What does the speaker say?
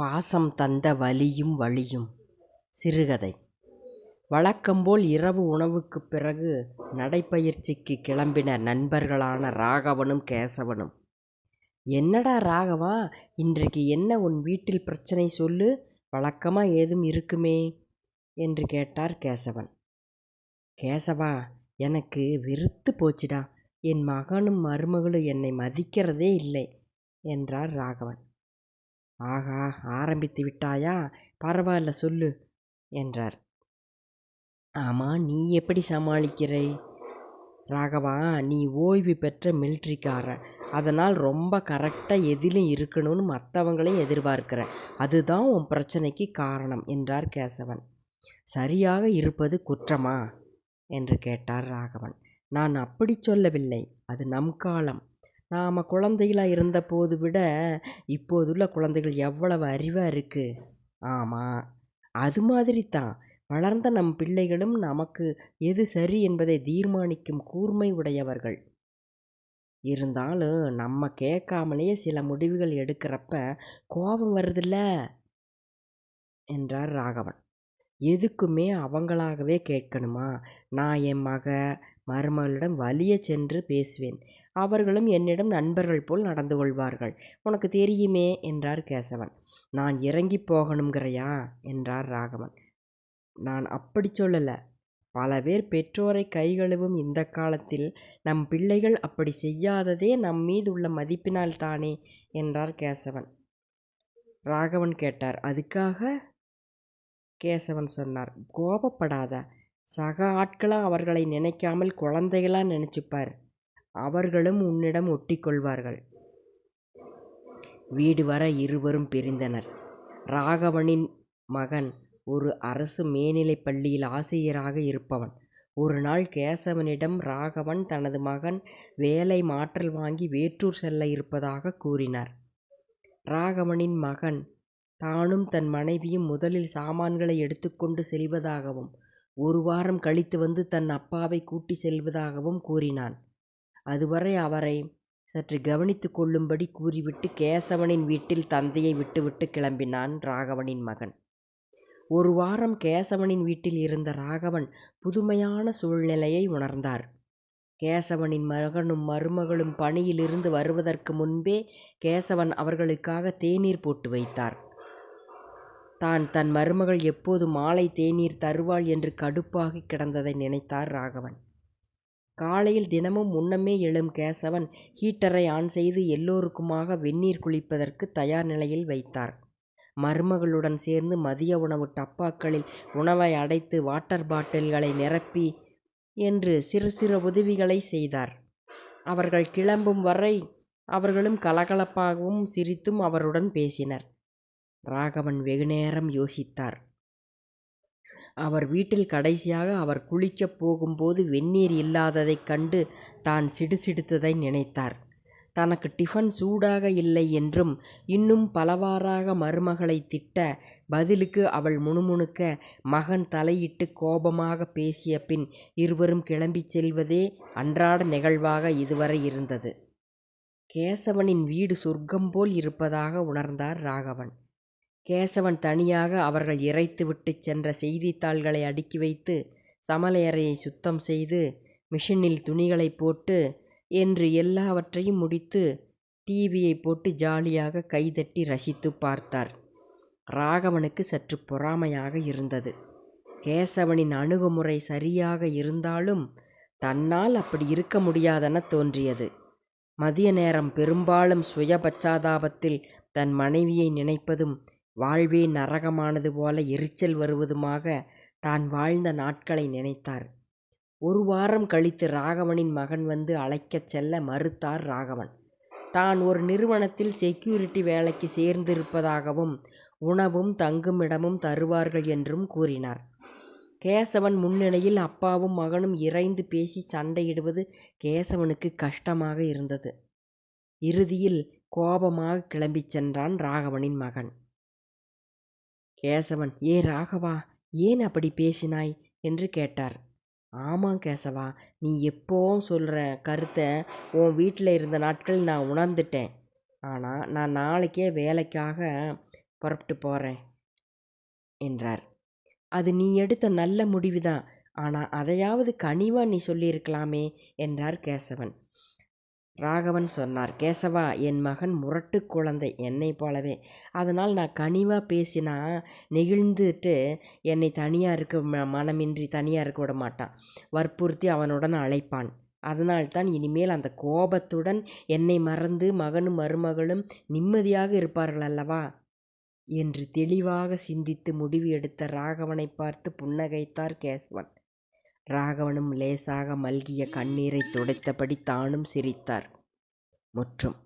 பாசம் தந்த வலியும் வழியும். சிறுகதை. வழக்கம்போல் இரவு உணவுக்குப் பிறகு நடைப்பயிற்சிக்கு கிளம்பின நண்பர்களான ராகவனும் கேசவனும். என்னடா ராகவா இன்றைக்கு என்ன உன் வீட்டில் பிரச்சனை சொல்லு வழக்கமா ஏதும் இருக்குமே? என்று கேட்டார் கேசவன். கேசவா எனக்கு வெறுத்து போச்சுடா. என் மகனும் மருமகளும் என்னை மதிக்கிறதே இல்லை என்றார் ராகவன். ஆகா ஆரம்பித்து விட்டாயா? பரவாயில்ல சொல்லு என்றார். ஆமா நீ எப்படி சமாளிக்கிறே? ராகவா நீ ஓய்வு பெற்ற மிலிட்ரிக்காரன் அதனால் ரொம்ப கரெக்டாக எதிலும் இருக்கணும்னு மற்றவங்களையும் எதிர்பார்க்கிற. அதுதான் உன் பிரச்சனைக்கு காரணம் என்றார் கேசவன். சரியாக இருப்பது குற்றமா? என்று கேட்டார் ராகவன். நான் அப்படி சொல்லவில்லை. அது நம் காலம். நாம் குழந்தைகளாக இருந்தபோது விட இப்போதுள்ள குழந்தைகள் எவ்வளவு அறிவாக இருக்குது ஆமாம் அது மாதிரி தான் வளர்ந்த நம் பிள்ளைகளும் நமக்கு எது சரி என்பதை தீர்மானிக்கும் கூர்மை உடையவர்கள். இருந்தாலும் நம்ம கேட்காமலேயே சில முடிவுகள் எடுக்கிறப்ப கோபம் வருதுல்ல? என்றார் ராகவன். எதுக்குமே அவங்களாகவே கேட்கணுமா? நான் என் மக மருமகளிடம் வலிய சென்று பேசுவேன். அவர்களும் என்னிடம் நண்பர்கள் போல் நடந்து கொள்வார்கள். உனக்கு தெரியுமே என்றார் கேசவன். நான் இறங்கி போகணுங்கிறையா என்றார் ராகவன். நான் அப்படி சொல்லலை. பல பேர் பெற்றோரை கைகழுவும் இந்த காலத்தில் நம் பிள்ளைகள் அப்படி செய்யாததே நம் மீது உள்ள மதிப்பினால் தானே என்றார் கேசவன். ராகவன் கேட்டார் அதுக்காக? கேசவன் சொன்னார். கோபப்படாத. சக ஆட்களாக அவர்களை நினைக்காமல் குழந்தைகளா நினைச்சுப்பார். அவர்களும் உன்னிடம் ஒட்டிக்கொள்வார்கள். வீடு வர இருவரும் பிரிந்தனர். ராகவனின் மகன் ஒரு அரசு மேல்நிலைப் பள்ளியில் ஆசிரியராக இருப்பவன். ஒரு நாள் கேசவனிடம் ராகவன் தனது மகன் வேலை மாற்றல் வாங்கி வேற்றூர் செல்ல இருப்பதாக கூறினார். ராகவனின் மகன் தானும் தன் மனைவியும் முதலில் சாமான்களை எடுத்துக்கொண்டு செல்வதாகவும் ஒரு வாரம் கழித்து வந்து தன் அப்பாவை கூட்டி செல்வதாகவும் கூறினான். அதுவரை அவரை சற்று கவனித்து கொள்ளும்படி கூறிவிட்டு கேசவனின் வீட்டில் தந்தையை விட்டுவிட்டு கிளம்பினான் ராகவனின் மகன். ஒரு வாரம் கேசவனின் வீட்டில் இருந்த ராகவன் புதுமையான சூழ்நிலையை உணர்ந்தார். கேசவனின் மகனும் மருமகளும் பணியிலிருந்து வருவதற்கு முன்பே கேசவன் அவர்களுக்காக தேநீர் போட்டு வைத்தார். தான் தன் மருமகள் எப்போது மாலை தேநீர் தருவாள் என்று கடுப்பாக கிடந்ததை நினைத்தார் ராகவன். காலையில் தினமும் முன்னமே எழும் கேசவன் ஹீட்டரை ஆன் செய்து எல்லோருக்குமாக வெந்நீர் குளிப்பதற்கு தயார் நிலையில் வைத்தார். மருமகளுடன் சேர்ந்து மதிய உணவு டப்பாக்களில் உணவை அடைத்து வாட்டர் பாட்டில்களை நிரப்பி என்று சிறு சிறு உதவிகளை செய்தார். அவர்கள் கிளம்பும் வரை அவர்களும் கலகலப்பாகவும் சிரித்தும் அவருடன் பேசினர். ராகவன் வெகுநேரம் யோசித்தார். அவர் வீட்டில் கடைசியாக அவர் குளிக்கப் போகும்போது வெந்நீர் இல்லாததைக் கண்டு தான் சிடுசிடுத்ததை நினைத்தார். தனக்கு டிஃபன் சூடாக இல்லை என்றும் இன்னும் பலவாறாக மருமகளை திட்ட பதிலுக்கு அவள் முணுமுணுக்க மகன் தலையிட்டு கோபமாக பேசிய பின் இருவரும் கிளம்பிச் செல்வதே அன்றாட நிகழ்வாக இதுவரை இருந்தது. கேசவனின் வீடு சொர்க்கம் போல் இருப்பதாக உணர்ந்தார் ராகவன். கேசவன் தனியாக அவர்கள் இறைத்துவிட்டுச் சென்ற செய்தித்தாள்களை அடுக்கி வைத்து சமையலறையை சுத்தம் செய்து மிஷினில் துணிகளை போட்டு என்று எல்லாவற்றையும் முடித்து டிவியை போட்டு ஜாலியாக கைதட்டி ரசித்து பார்த்தார். ராகவனுக்கு சற்று பொறாமையாக இருந்தது. கேசவனின் அணுகுமுறை சரியாக இருந்தாலும் தன்னால் அப்படி இருக்க முடியாதென தோன்றியது. மதிய நேரம் பெரும்பாலும் சுய பச்சாதாபத்தில் தன் மனைவியை நினைப்பதும் வாழ்வே நரகமானது போல எரிச்சல் வருவதுமாக தான் வாழ்ந்த நாட்களை நினைத்தார். ஒரு வாரம் கழித்து ராகவனின் மகன் வந்து அழைக்கச் செல்ல மறுத்தார் ராகவன். தான் ஒரு நிறுவனத்தில் செக்யூரிட்டி வேலைக்கு சேர்ந்திருப்பதாகவும் உணவும் தங்குமிடமும் தருவார்கள் என்றும் கூறினார். கேசவன் முன்னிலையில் அப்பாவும் மகனும் இறைந்து பேசி சண்டையிடுவது கேசவனுக்கு கஷ்டமாக இருந்தது. இறுதியில் கோபமாக கிளம்பிச் சென்றான் ராகவனின் மகன். கேசவன் ஏ ராகவா ஏன் அப்படி பேசினாய்? என்று கேட்டார். ஆமாம் கேசவா நீ எப்போவும் சொல்கிற கருத்தை உன் வீட்டில் இருந்த நாட்கள் நான் உணர்ந்துட்டேன். ஆனால் நான் நாளைக்கே வேலைக்காக புறப்பட்டு போகிறேன் என்றார். அது நீ எடுத்த நல்ல முடிவுதான். ஆனால் அதையாவது கனிவாக நீ சொல்லியிருக்கலாமே என்றார் கேசவன். ராகவன் சொன்னார் கேசவா என் மகன் முரட்டு குழந்தை என்னை போலவே. அதனால் நான் கனிவாக பேசினா நெகிழ்ந்துட்டு என்னை தனியாக இருக்க ம மனமின்றி தனியாக இருக்க விட மாட்டான். வற்புறுத்தி அவனுடன் அழைப்பான். அதனால்தான் இனிமேல் அந்த கோபத்துடன் என்னை மறந்து மகனும் மருமகளும் நிம்மதியாக இருப்பார்கள் அல்லவா? என்று தெளிவாக சிந்தித்து முடிவு எடுத்த ராகவனை பார்த்து புன்னகைத்தார் கேசவன். ராகவனும் லேசாக மல்கிய கண்ணீரை துடைத்தபடி தானும் சிரித்தார். முற்றும்.